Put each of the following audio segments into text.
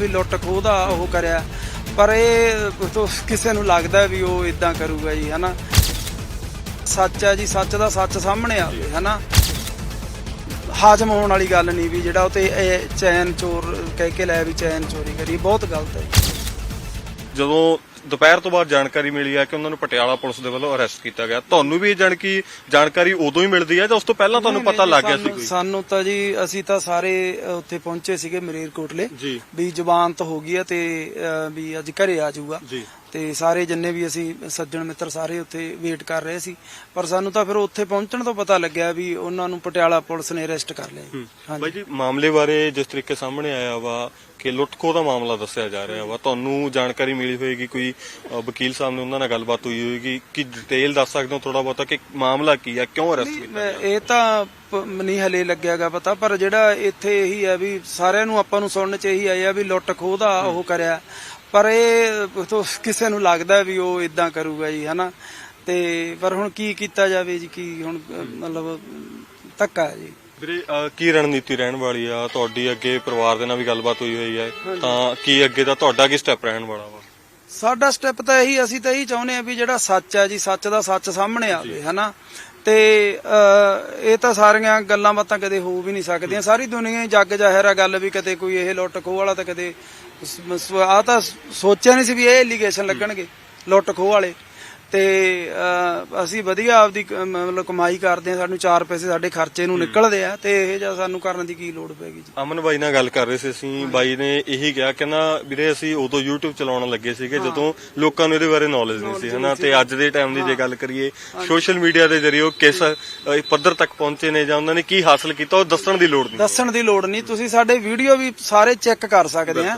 ਵੀ ਲੁੱਟ ਖੋਹਦਾ ਉਹ ਕਰਿਆ। ਪਰ ਇਹ ਕਿਸੇ ਨੂੰ ਲੱਗਦਾ ਵੀ ਉਹ ਇਦਾਂ ਕਰੂਗਾ ਜੀ, ਹਨਾ? ਸੱਚ ਹੈ ਜੀ, ਸੱਚ ਦਾ ਸੱਚ ਸਾਹਮਣੇ ਆਵੇ ਹਨਾ? ਹਾਜ਼ਮ ਹੋਣ ਵਾਲੀ ਗੱਲ ਨਹੀਂ ਵੀ ਜਿਹੜਾ ਉਹ ਤੇ ਇਹ ਚੈਨ ਚੋਰ ਕਹਿ ਕੇ ਲੈ ਵੀ ਚੈਨ ਚੋਰੀ ਕਰੀ ਬਹੁਤ ਗਲਤ ਹੈ। ਜੀ। ਜਦੋਂ ਦੁਪਹਿਰ ਤੋਂ ਬਾਅਦ ਜਾਣਕਾਰੀ ਮਿਲੀ ਹੈ ਕਿ ਉਹਨਾਂ ਨੂੰ ਪਟਿਆਲਾ ਪੁਲਿਸ ਦੇ ਵੱਲੋਂ ਅਰੈਸਟ ਕੀਤਾ ਗਿਆ ਤੁਹਾਨੂੰ ਵੀ ਇਹ ਜਾਣਕੀ ਜਾਣਕਾਰੀ ਉਦੋਂ ਹੀ ਮਿਲਦੀ ਹੈ ਜਾਂ ਉਸ ਤੋਂ ਪਹਿਲਾਂ ਤੁਹਾਨੂੰ ਪਤਾ ਲੱਗ ਗਿਆ ਸੀ ਸਾਨੂੰ- ਕੋਈ? ਸਾਨੂੰ ਤਾਂ ਜੀ ਅਸੀਂ ਤਾਂ ਸਾਰੇ ਉੱਥੇ ਪਹੁੰਚੇ ਸੀਗੇ ਮਰੇਰਕੋਟਲੇ ਜੀ। ਵੀ ਜ਼ਬਾਨ ਤਾਂ ਹੋ ਗਈ ਹੈ ਤੇ ਵੀ ਅੱਜ ਘਰੇ ਆ ਜਾਊਗਾ। ਤੇ ਸਾਰੇ ਜਿੰਨੇ ਵੀ ਅਸੀਂ ਸੱਜਣ ਮਿੱਤਰ ਸਾਰੇ ਉੱਥੇ ਵੇਟ ਕਰ ਰਹੇ ਸੀ। ਪਰ ਸਾਨੂੰ ਤਾਂ ਫਿਰ ਉੱਥੇ ਪਹੁੰਚਣ ਤੋਂ ਪਤਾ ਲੱਗਿਆ ਵੀ ਉਹਨਾਂ ਨੂੰ ਪਟਿਆਲਾ ਪੁਲਿਸ ਨੇ ਅਰੈਸਟ ਕਰ ਲਿਆ। ਬਾਈ ਜੀ ਮਾਮਲੇ ਬਾਰੇ ਜਿਸ ਤਰੀਕੇ ਸਾਹਮਣੇ ਆਇਆ ਵਾ ਕਿ ਲੁੱਟਖੋ ਦਾ ਮਾਮਲਾ ਦੱਸਿਆ ਜਾ ਰਿਹਾ ਵਾ। ਤੁਹਾਨੂੰ ਜਾਣਕਾਰੀ ਮਿਲੀ ਹੋਏਗੀ ਕੋਈ ਵਕੀਲ ਸਾਹਿਬ ਨੇ ਉਹਨਾਂ ਨਾਲ ਗੱਲਬਾਤ ਹੋਈ ਹੋਏਗੀ। ਕਿ ਡਿਟੇਲ ਦੱਸ ਸਕਦੇ ਹੋ ਥੋੜਾ ਬਹੁਤਾ ਕਿ ਮਾਮਲਾ ਕੀ ਹੈ ਕਿਉਂ ਅਰੈਸਟ ਕੀਤਾ ਇਹ ਤਾਂ ਨਹੀਂ ਹਲੇ ਲੱਗਿਆਗਾ ਪਤਾ ਪਰ ਜਿਹੜਾ ਇੱਥੇ ਇਹੀ ਹੈ ਵੀ ਸਾਰਿਆਂ ਨੂੰ ਆਪਾਂ ਨੂੰ ਸੁਣਨ ਚ ਇਹੀ ਆਇਆ ਵੀ ਲੁੱਟ ਖੋਹ ਦਾ ਉਹ ਕਰਿਆ। ਪਰ ਇਹ ਤੋਂ ਕਿਸੇ ਨੂੰ ਲੱਗਦਾ ਵੀ ਉਹ ਇਦਾਂ ਕਰੂਗਾ ਜੀ ਹਨਾ? ਤੇ ਪਰ ਹੁਣ ਕੀ ਕੀਤਾ ਜਾਵੇ ਜੀ ਕੀ ਹੁਣ ਮਤਲਬ ਧੱਕਾ ਜੀ। ਵੀਰੇ ਕੀ ਰਣਨੀਤੀ ਰਹਿਣ ਵਾਲੀ ਆ? ਤੁਹਾਡੀ ਅੱਗੇ ਪਰਿਵਾਰ ਦੇ ਨਾਲ ਵੀ ਗੱਲਬਾਤ ਹੋਈ ਹੋਈ ਹੈ। ਤਾਂ ਕੀ ਅੱਗੇ ਦਾ ਤੁਹਾਡਾ ਕੀ ਸਟੈਪ ਰਹਿਣ ਵਾਲਾ ਵਾ? ਸਾਡਾ ਸਟੈਪ ਤਾਂ ਇਹੀ ਅਸੀਂ ਤਾਂ ਇਹੀ ਚਾਹੁੰਦੇ ਆ ਵੀ ਜਿਹੜਾ ਸੱਚ ਹੈ ਜੀ ਸੱਚ ਦਾ ਸੱਚ ਸਾਹਮਣੇ ਆਵੇ ਹਨਾ? ਤੇ ਇਹ ਤਾਂ ਸਾਰੀਆਂ ਗੱਲਾਂ ਬਾਤਾਂ ਕਦੇ ਹੋ ਵੀ ਨਹੀਂ ਸਕਦੀਆਂ। ਸਾਰੀ ਦੁਨੀਆ ਹੀ ਜੱਗ ਜ਼ਾਹਿਰ ਆ ਗੱਲ ਵੀ ਕਦੇ ਕੋਈ ਇਹ ਲੁੱਟ ਖੋਹ ਵਾਲਾ ਤਾਂ ਕਦੇ ਆ ਤਾਂ ਸੋਚਿਆ ਨਹੀਂ ਸੀ ਵੀ ਇਹ ਐਲੀਗੇਸ਼ਨ ਲੱਗਣਗੇ ਲੁੱਟ ਖੋਹ ਵਾਲੇ। ਤੇ ਅਸੀਂ ਵਧੀਆ ਆਪਦੀ ਮਤਲਬ ਕਮਾਈ ਕਰਦੇ ਆ ਸਾਨੂੰ ਚਾਰ ਪੈਸੇ ਸਾਡੇ ਖਰਚੇ ਨੂੰ ਨਿਕਲਦੇ ਆ ਤੇ ਇਹ ਜਿਹਾ ਸਾਨੂੰ ਕਰਨ ਦੀ ਕੀ ਲੋੜ ਪੈਗੀ ਜੀ? ਅਮਨ ਬਾਈ ਨਾਲ ਗੱਲ ਕਰ ਰਹੇ ਸੀ ਅਸੀਂ ਬਾਈ ਨੇ ਇਹੀ ਕਿਹਾ ਕਹਿੰਦਾ ਵੀਰੇ ਅਸੀਂ ਉਦੋਂ YouTube ਚਲਾਉਣ ਲੱਗੇ ਸੀਗੇ ਜਦੋਂ ਲੋਕਾਂ ਨੂੰ ਇਹਦੇ ਬਾਰੇ ਨੌਲੇਜ ਨਹੀਂ ਸੀ ਹਨਾ? ਤੇ ਅੱਜ ਦੇ ਟਾਈਮ ਦੀ ਜੇ ਗੱਲ ਕਰੀਏ ਸੋਸ਼ਲ ਮੀਡੀਆ ਦੇ ਜ਼ਰੀਏ ਉਹ ਕਿਸ ਪੱਧਰ ਤੱਕ ਪਹੁੰਚੇ ਨੇ ਜਾਂ ਉਹਨਾਂ ਨੇ ਕੀ ਹਾਸਲ ਕੀਤਾ ਉਹ ਦੱਸਣ ਦੀ ਲੋੜ ਨਹੀਂ। ਦੱਸਣ ਦੀ ਲੋੜ ਨਹੀਂ। ਤੁਸੀਂ ਸਾਡੇ ਵੀਡੀਓ ਵੀ ਸਾਰੇ ਚੈੱਕ ਕਰ ਸਕਦੇ ਆ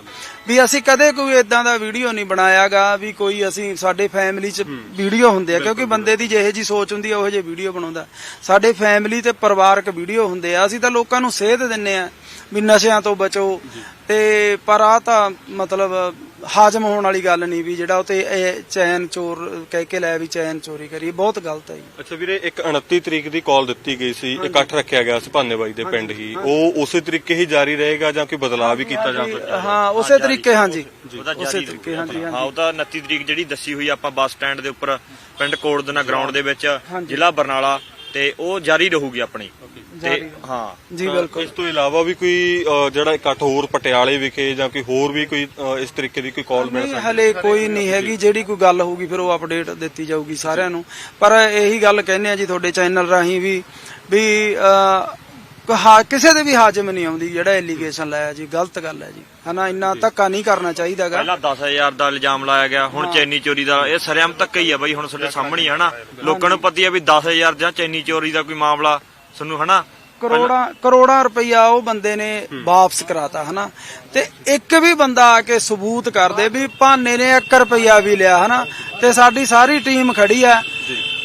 ਵੀ ਅਸੀਂ ਕਦੇ ਕੋਈ ਇਦਾਂ ਦਾ ਵੀਡੀਓ ਨਹੀਂ ਬਣਾਇਆਗਾ ਵੀ ਕੋਈ ਅਸੀਂ ਸਾਡੇ ਫੈਮਿਲੀ 'ਚ ਵੀਡੀਓ ਹੁੰਦੇ ਆ ਕਿਉਂਕਿ ਬੰਦੇ ਦੀ ਜਿਹੇ ਜੀ ਸੋਚ ਹੁੰਦੀ ਆ ਉਹੋ ਜਿਹੇ ਵੀਡੀਓ ਬਣਾਉਂਦਾ। ਸਾਡੇ ਫੈਮਿਲੀ ਤੇ ਪਰਿਵਾਰਕ ਵੀਡੀਓ ਹੁੰਦੇ ਆ ਅਸੀਂ ਤਾਂ ਲੋਕਾਂ ਨੂੰ ਸੇਧ ਦਿੰਨੇ ਆ ਵੀ ਨਸ਼ਿਆਂ ਤੋਂ ਬਚੋ। ਤੇ ਪਰ ਆ ਤਾਂ ਮਤਲਬ ਹਾਜ਼ਮ ਹੋਣ ਵਾਲੀ ਗੱਲ ਨਹੀਂ ਵੀ ਜਿਹੜਾ ਉਹ ਤੇ ਇਹ ਚੈਨ ਚੋਰ ਕਹਿ ਕੇ ਲੈ ਵੀ ਚੈਨ ਚੋਰੀ ਕਰੀ ਬਹੁਤ ਗਲਤ ਹੈ ਜੀ। ਅੱਛਾ ਵੀਰੇ ਇੱਕ 29 ਤਰੀਕ ਦੀ ਕਾਲ ਦਿੱਤੀ ਗਈ ਸੀ ਇਕੱਠ ਰੱਖਿਆ ਗਿਆ ਸੀ ਭਾਨੇ ਬਾਈ ਦੇ ਪਿੰਡ ਹੀ। ਉਹ ਉਸੇ ਤਰੀਕੇ ਹੀ ਜਾਰੀ ਰਹੇਗਾ ਜਾਂ ਕੋਈ ਬਦਲਾਅ ਵੀ ਕੀਤਾ ਜਾ ਸਕਦਾ ਹਾਂ? ਉਸੇ ਤਰੀਕੇ ਹਾਂਜੀ। ਉਹਦਾ ਉਸੇ ਤਰੀਕੇ ਹਾਂਜੀ ਹਾਂ ਹਾਂਜੀ। ਉਹ ਤਾਂ 29 ਤਰੀਕ ਜਿਹੜੀ ਦੱਸੀ ਹੋਈ ਆਪਾਂ ਬੱਸ ਸਟੈਂਡ ਦੇ ਉੱਪਰ ਪਿੰਡ ਕੋੜਦਨਾ ਗਰਾਊਂਡ ਦੇ ਵਿੱਚ। ਜ਼ਿਲ੍ਹਾ ਬਰਨਾਲਾ ਤੇ ਉਹ ਜਾਰੀ ਰਹੂਗੀ ਆਪਣੀ। ਤੇ ਹਾਂ। ਜੀ ਬਿਲਕੁਲ। ਇਸ ਤੋਂ ਇਲਾਵਾ ਵੀ ਕੋਈ ਅ, ਜਿਹੜਾ ਇਕੱਠ ਹੋਰ ਪਟਿਆਲੇ ਵਿਖੇ ਜਾਂ ਕੋਈ ਹੋਰ ਵੀ ਕੋਈ ਅ, ਇਸ ਤਰੀਕੇ ਦੀ ਕੋਈ ਕਾਲ ਮਿਲ ਨਹੀਂ ਹਲੇ ਕੋਈ ਨਹੀਂ ਹੈਗੀ। ਜਿਹੜੀ ਕੋਈ ਗੱਲ ਹੋਊਗੀ ਫਿਰ ਉਹ ਅਪਡੇਟ ਦਿੱਤੀ ਜਾਊਗੀ ਸਾਰਿਆਂ ਨੂੰ। ਪਰ ਇਹੀ ਗੱਲ ਕਹਿੰਦੇ ਆ ਜੀ ਤੁਹਾਡੇ ਚੈਨਲ ਰਾਹੀਂ ਵੀ ਵੀ ਅਹ, ਹਾ- ਕਿਸੇ ਦੇ ਵੀ ਹਾਜ਼ਮ ਨਹੀਂ ਆਉਂਦੀ ਜਿਹੜਾ ਐਲੀਗੇਸ਼ਨ ਲਾਇਆ ਜੀ। ਗਲਤ ਗੱਲ ਹੈ ਜੀ। ਹਨਾ ਇੰਨਾ ਧੱਕਾ ਨਹੀਂ ਕਰਨਾ ਚਾਹੀਦਾਗਾ। ਪਹਿਲਾਂ 10000 ਦਾ ਇਲਜ਼ਾਮ ਲਾਇਆ ਗਿਆ ਹੁਣ ਚੈਨੀ ਚੋਰੀ ਦਾ ਇਹ ਸਰਿਆਮ ਧੱਕਾ ਹੀ ਆ ਬਾਈ ਹੁਣ ਤੁਹਾਡੇ ਸਾਹਮਣੇ ਹੀ ਆ ਹਨਾ। ਲੋਕਾਂ ਨੂੰ ਪਤੀ ਆ ਵੀ 10000 ਜਾਂ ਚੈਨੀ ਚੋਰੀ ਦਾ ਕੋਈ ਮਾਮਲਾ। ਤੁਹਾਨੂੰ ਹਨਾ? ਕਰੋੜਾਂ ਕਰੋੜਾਂ ਰੁਪਈਆ ਉਹ ਬੰਦੇ ਨੇ ਵਾਪਸ ਕਰਾਤਾ ਹਨਾ? ਤੇ ਇੱਕ ਵੀ ਬੰਦਾ ਆ ਕੇ ਸਬੂਤ ਕਰ ਦੇ ਵੀ ਭਾਨੇ ਨੇ 1 ਰੁਪਈਆ ਵੀ ਲਿਆ ਹਨਾ? ਤੇ ਸਾਡੀ ਸਾਰੀ ਟੀਮ ਖੜੀ ਆ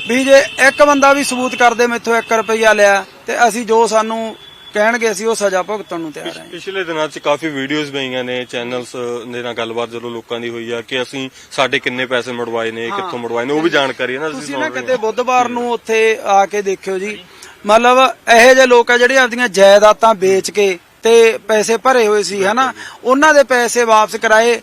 ਵੀ ਜੇ ਇੱਕ ਬੰਦਾ ਵੀ ਸਬੂਤ ਕਰ ਦੇ ਮੈਥੋਂ 1 ਰੁਪਈਆ ਲਿਆ ਤੇ ਅਸੀਂ ਜੋ ਸਾਨੂੰ ਕਹਿਣਗੇ ਅਸੀਂ ਉਹ ਸਜ਼ਾ ਭੁਗਤਣ ਨੂੰ ਤਿਆਰ ਹਾਂ। ਪਿਛਲੇ ਦਿਨਾਂ 'ਚ ਕਾਫੀ ਵੀਡੀਓਜ਼ ਪਈਆਂ ਨੇ ਚੈਨਲਸ ਦੇ ਨਾਲ ਗੱਲਬਾਤ ਜਦੋਂ ਲੋਕਾਂ ਦੀ ਹੋਈ ਆ ਕਿ ਅਸੀਂ ਸਾਡੇ ਕਿੰਨੇ ਪੈਸੇ ਮੁੜਵਾਏ ਨੇ ਕਿੱਥੋਂ ਮੁੜਵਾਏ ਨੇ ਉਹ ਵੀ ਜਾਣਕਾਰੀ ਹੈ ਨਾ ਤੁਸੀਂ ਨਾ ਕਿਤੇ ਬੁੱਧਵਾਰ ਨੂੰ ਉੱਥੇ ਆ ਕੇ ਦੇਖਿਓ ਜੀ। ਮਤਲਬ ਇਹੋ ਜਿਹੇ ਲੋਕ ਆ ਜਿਹੜੇ ਆਪਦੀਆਂ ਜਾਇਦਾਦਾਂ ਵੇਚ ਕੇ ਤੇ ਪੈਸੇ ਭਰੇ ਹੋਏ ਸੀ, ਹਨਾ? ਉਹਨਾਂ ਦੇ ਪੈਸੇ ਵਾਪਸ ਕਰਾਏ।